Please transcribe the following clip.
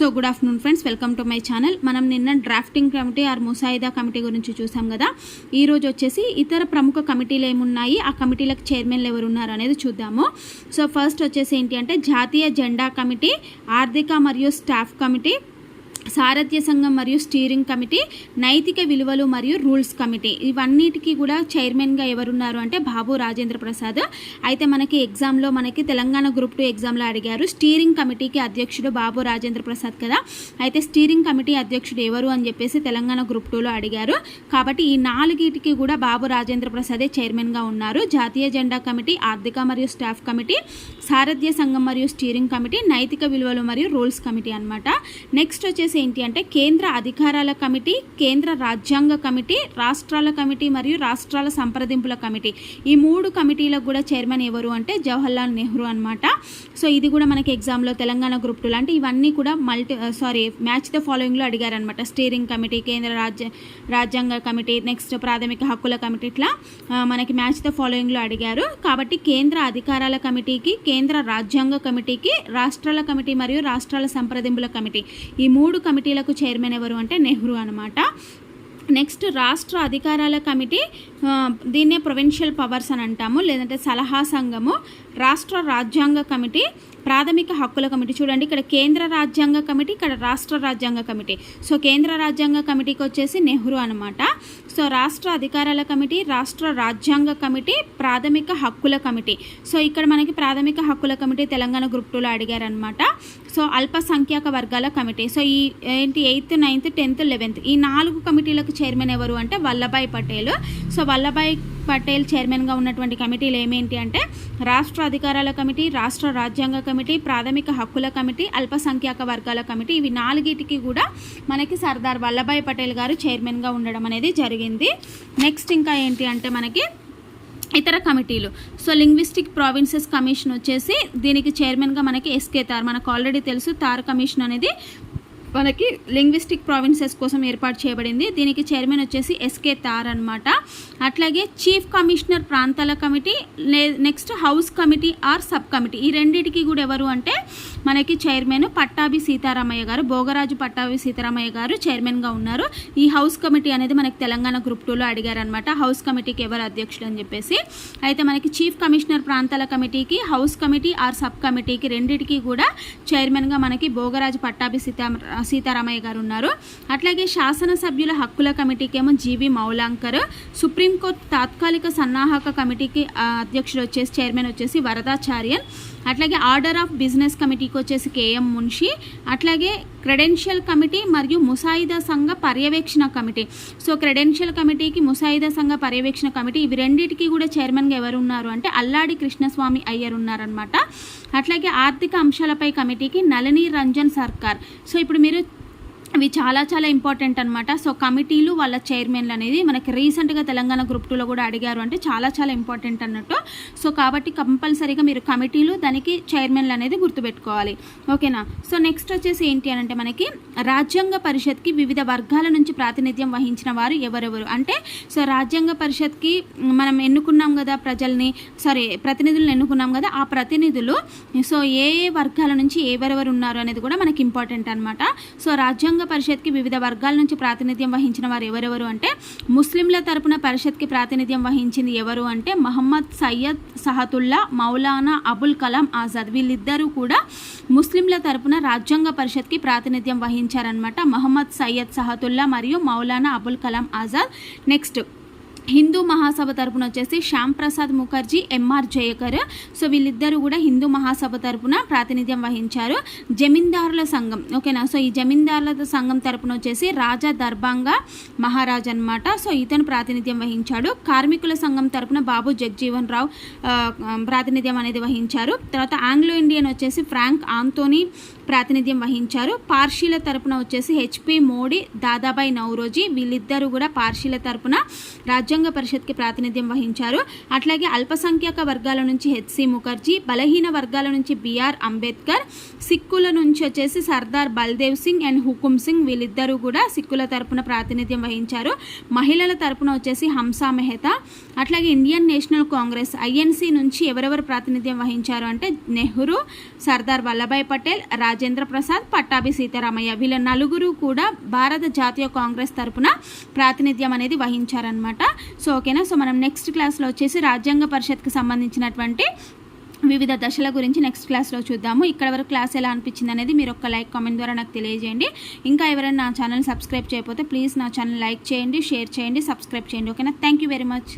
So good afternoon friends welcome to my channel. మనం నిన్న drafting committee or ముసాయిదా committee గురించి చూసాం కదా. ఈ రోజు వచ్చేసి ఇతర ప్రముఖ కమిటీలు ఏమున్నాయి ఆ కమిటీలకు చైర్మన్లు ఎవరు ఉన్నారు అనేది చూద్దాము. సో ఫస్ట్ వచ్చేసి ఏంటి అంటే జాతీయ జెండా కమిటీ ఆర్థిక మరియు స్టాఫ్ కమిటీ సారథ్య సంఘం మరియు స్టీరింగ్ కమిటీ నైతిక విలువలు మరియు రూల్స్ కమిటీ. ఇవన్నిటికీ కూడా చైర్మన్గా ఎవరున్నారు అంటే బాబు రాజేంద్ర ప్రసాద్. అయితే మనకి ఎగ్జామ్లో మనకి తెలంగాణ గ్రూప్ టూ ఎగ్జామ్లో అడిగారు స్టీరింగ్ కమిటీకి అధ్యక్షుడు బాబు రాజేంద్ర ప్రసాద్ కదా? అయితే స్టీరింగ్ కమిటీ అధ్యక్షుడు ఎవరు అని చెప్పేసి తెలంగాణ గ్రూప్ టూలో అడిగారు. కాబట్టి ఈ నాలుగిటికి కూడా బాబు రాజేంద్ర ప్రసాదే చైర్మన్గా ఉన్నారు. జాతీయ జెండా కమిటీ ఆర్థిక మరియు స్టాఫ్ కమిటీ సారథ్య సంఘం మరియు స్టీరింగ్ కమిటీ నైతిక విలువలు మరియు రూల్స్ కమిటీ అనమాట నెక్స్ట్ వచ్చేసి ఏంటి అంటే కేంద్ర అధికారాల కమిటీ కేంద్ర రాజ్యాంగ కమిటీ రాష్ట్రాల కమిటీ మరియు రాష్ట్రాల సంప్రదింపుల కమిటీ. ఈ మూడు కమిటీలకు కూడా చైర్మన్ ఎవరు అంటే జవహర్లాల్ నెహ్రూ అనమాట సో ఇది కూడా మనకి ఎగ్జామ్లో తెలంగాణ గ్రూప్ టూ లాంటి ఇవన్నీ కూడా మల్టీ సారీ మ్యాచ్ ద ఫాలోయింగ్లో అడిగారనమాట స్టీరింగ్ కమిటీ కేంద్ర రాజ్య రాజ్యాంగ కమిటీ నెక్స్ట్ ప్రాథమిక హక్కుల కమిటీ ఇట్లా uh, మనకి మ్యాచ్ ద ఫాలోయింగ్లో అడిగారు. కాబట్టి కేంద్ర అధికారాల కమిటీకి కేంద్ర రాజ్యాంగ కమిటీకి రాష్ట్రాల కమిటీ మరియు రాష్ట్రాల సంప్రదింపుల కమిటీ. ఈ మూడు కమిటీలకు చైర్మన్ ఎవరు అంటే నెహ్రూ అనమాట నెక్స్ట్ రాష్ట్ర అధికారాల కమిటీ దీన్నే ప్రొవిన్షియల్ పవర్స్ అని అంటాము లేదంటే సలహా సంఘము. రాష్ట్ర రాజ్యాంగ కమిటీ ప్రాథమిక హక్కుల కమిటీ. చూడండి ఇక్కడ కేంద్ర రాజ్యాంగ కమిటీ ఇక్కడ రాష్ట్ర రాజ్యాంగ కమిటీ. సో కేంద్ర రాజ్యాంగ కమిటీకి వచ్చేసి నెహ్రూ అనమాట సో రాష్ట్ర అధికారాల కమిటీ రాష్ట్ర రాజ్యాంగ కమిటీ ప్రాథమిక హక్కుల కమిటీ. సో ఇక్కడ మనకి ప్రాథమిక హక్కుల కమిటీ తెలంగాణ గ్రూప్ టూలో అడిగారనమాట సో అల్పసంఖ్యాక వర్గాల కమిటీ. సో ఈ ఏంటి ఎయిత్ నైన్త్ టెన్త్ లెవెన్త్. ఈ నాలుగు కమిటీలకు చైర్మన్ ఎవరు అంటే వల్లభాయ్ పటేల్. సో వల్లభాయ్ పటేల్ చైర్మన్గా ఉన్నటువంటి కమిటీలు ఏమేంటి అంటే రాష్ట్ర అధికారాల కమిటీ రాష్ట్ర రాజ్యాంగ కమిటీ ప్రాథమిక హక్కుల కమిటీ అల్పసంఖ్యాక వర్గాల కమిటీ ఇవి నాలుగిటికి కూడా మనకి సర్దార్ వల్లభాయ్ పటేల్ గారు చైర్మన్గా ఉండడం అనేది జరిగింది. నెక్స్ట్ ఇంకా ఏంటి అంటే మనకి ఇతర కమిటీలు. సో లింగ్విస్టిక్ ప్రావిన్సెస్ కమిషన్ వచ్చేసి దీనికి చైర్మన్గా మనకి ఎస్కే తార్ మనకు ఆల్రెడీ తెలుసు. తార్ కమిషన్ అనేది మనకి లింగ్విస్టిక్ ప్రావిన్సెస్ కోసం ఏర్పాటు చేయబడింది. దీనికి చైర్మన్ వచ్చేసి ఎస్కే తార్ అనమాట అట్లాగే చీఫ్ కమిషనర్ ప్రాంతాల committee next house committee or sub committee ఈ రెండింటికి కూడా ఎవరు అంటే మనకి చైర్మన్ పట్టాభి సీతారామయ్య గారు భోగరాజు పట్టాభి సీతారామయ్య గారు చైర్మన్గా ఉన్నారు. ఈ హౌస్ కమిటీ అనేది మనకి తెలంగాణ గ్రూప్ టూలో అడిగారనమాట హౌస్ కమిటీకి ఎవరు అధ్యక్షులు అని చెప్పేసి. అయితే మనకి చీఫ్ కమిషనర్ ప్రాంతాల కమిటీకి హౌస్ కమిటీ ఆర్ సబ్ కమిటీకి రెండింటికి కూడా చైర్మన్గా మనకి భోగరాజు పట్టాభి సీతారా సీతారామయ్య గారు ఉన్నారు. అట్లాగే శాసనసభ్యుల హక్కుల కమిటీకి ఏమో జీవి మౌలాంకర్ సుప్రీంకోర్టు తాత్కాలిక సన్నాహక కమిటీకి అధ్యక్షుడు వచ్చేసి చైర్మన్ వచ్చేసి వరదాచార్యన్. అట్లాగే ఆర్డర్ ఆఫ్ బిజినెస్ కమిటీకి వచ్చేసి కేఎం మున్షి. అట్లాగే క్రెడెన్షియల్ కమిటీ మరియు ముసాయిదా సంఘ పర్యవేక్షణ కమిటీ. సో క్రెడెన్షియల్ కమిటీకి ముసాయిదా సంఘ పర్యవేక్షణ కమిటీ ఇవి రెండింటికి కూడా చైర్మన్గా ఎవరు ఉన్నారు అంటే అల్లాడి కృష్ణస్వామి అయ్యర్ ఉన్నారనమాట అట్లాగే ఆర్థిక అంశాలపై కమిటీకి నళిని రంజన్ సర్కార్. సో ఇప్పుడు మీరు ఇవి చాలా చాలా ఇంపార్టెంట్ అనమాట సో కమిటీలు వాళ్ళ చైర్మన్లు అనేది మనకి రీసెంట్గా తెలంగాణ గ్రూప్ టూలో కూడా అడిగారు అంటే చాలా చాలా ఇంపార్టెంట్ అన్నట్టు. సో కాబట్టి కంపల్సరీగా మీరు కమిటీలు దానికి చైర్మన్లు అనేది గుర్తుపెట్టుకోవాలి. ఓకేనా? సో నెక్స్ట్ వచ్చేసి ఏంటి అని అంటే మనకి రాజ్యాంగ పరిషత్కి వివిధ వర్గాల నుంచి ప్రాతినిధ్యం వహించిన వారు ఎవరెవరు? అంటే సో రాజ్యాంగ పరిషత్కి మనం ఎన్నుకున్నాం కదా ప్రజల్ని సారీ ప్రతినిధులను ఎన్నుకున్నాం కదా ఆ ప్రతినిధులు సో ఏ ఏ వర్గాల నుంచి ఎవరెవరు ఉన్నారు అనేది కూడా మనకి ఇంపార్టెంట్ అనమాట సో రాజ్యాంగ పరిషత్కి వివిధ వర్గాల నుంచి ప్రాతినిధ్యం వహించిన వారు ఎవరెవరు అంటే ముస్లింల తరపున పరిషత్కి ప్రాతినిధ్యం వహించింది ఎవరు అంటే మహమ్మద్ సయ్యద్ సహతుల్లా మౌలానా అబుల్ కలాం ఆజాద్. వీళ్ళిద్దరూ కూడా ముస్లింల తరపున రాజ్యాంగ పరిషత్కి ప్రాతినిధ్యం వహించారనమాట మహమ్మద్ సయ్యద్ సహతుల్లా మరియు మౌలానా అబుల్ కలాం ఆజాద్. నెక్స్ట్ హిందూ మహాసభ తరపున వచ్చేసి శ్యామ్ ప్రసాద్ ముఖర్జీ ఎంఆర్ జయకర్. సో వీళ్ళిద్దరూ కూడా హిందూ మహాసభ తరపున ప్రాతినిధ్యం వహించారు. జమీందారుల సంఘం ఓకేనా? సో ఈ జమీందారుల సంఘం తరపున వచ్చేసి రాజా దర్బాంగా మహారాజ్ అనమాట సో ఇతను ప్రాతినిధ్యం వహించాడు. కార్మికుల సంఘం తరపున బాబు జగ్జీవన్ రావు ప్రాతినిధ్యం అనేది వహించారు. తర్వాత ఆంగ్లో ఇండియన్ వచ్చేసి ఫ్రాంక్ ఆంతోనీ ప్రాతినిధ్యం వహించారు. పార్షీల తరపున వచ్చేసి హెచ్పి మోడీ దాదాబాయి నౌరోజీ వీళ్ళిద్దరూ కూడా పార్షీల తరపున రాజ్యాంగ పరిషత్కి ప్రాతినిధ్యం వహించారు. అట్లాగే అల్పసంఖ్యాక వర్గాల నుంచి హెచ్సి ముఖర్జీ బలహీన వర్గాల నుంచి బిఆర్ అంబేద్కర్ సిక్కుల నుంచి వచ్చేసి సర్దార్ బల్దేవ్ సింగ్ అండ్ హుకుమ్ సింగ్ వీళ్ళిద్దరూ కూడా సిక్కుల తరపున ప్రాతినిధ్యం వహించారు. మహిళల తరపున వచ్చేసి హంసా మెహతా అట్లాగే ఇండియన్ నేషనల్ కాంగ్రెస్ ఐఎన్సీ నుంచి ఎవరెవరు ప్రాతినిధ్యం వహించారు అంటే నెహ్రూ సర్దార్ వల్లభాయ్ పటేల్ రాజేంద్ర ప్రసాద్ పట్టాభి సీతారామయ్య. వీళ్ళ నలుగురు కూడా భారత జాతీయ కాంగ్రెస్ తరపున ప్రాతినిధ్యం అనేది వహించారనమాట సో ఓకేనా? సో మనం నెక్స్ట్ క్లాస్లో వచ్చేసి రాజ్యాంగ పరిషత్కి సంబంధించినటువంటి వివిధ దశల గురించి నెక్స్ట్ క్లాస్లో చూద్దాము. ఇక్కడ వరకు క్లాస్ ఎలా అనిపించింది అనేది మీరు ఒక లైక్ కామెంట్ ద్వారా నాకు తెలియజేయండి. ఇంకా ఎవరైనా నా ఛానల్ సబ్స్క్రైబ్ చేయకపోతే ప్లీజ్ నా ఛానల్ లైక్ చేయండి షేర్ చేయండి సబ్స్క్రైబ్ చేయండి. ఓకేనా? Thank you very much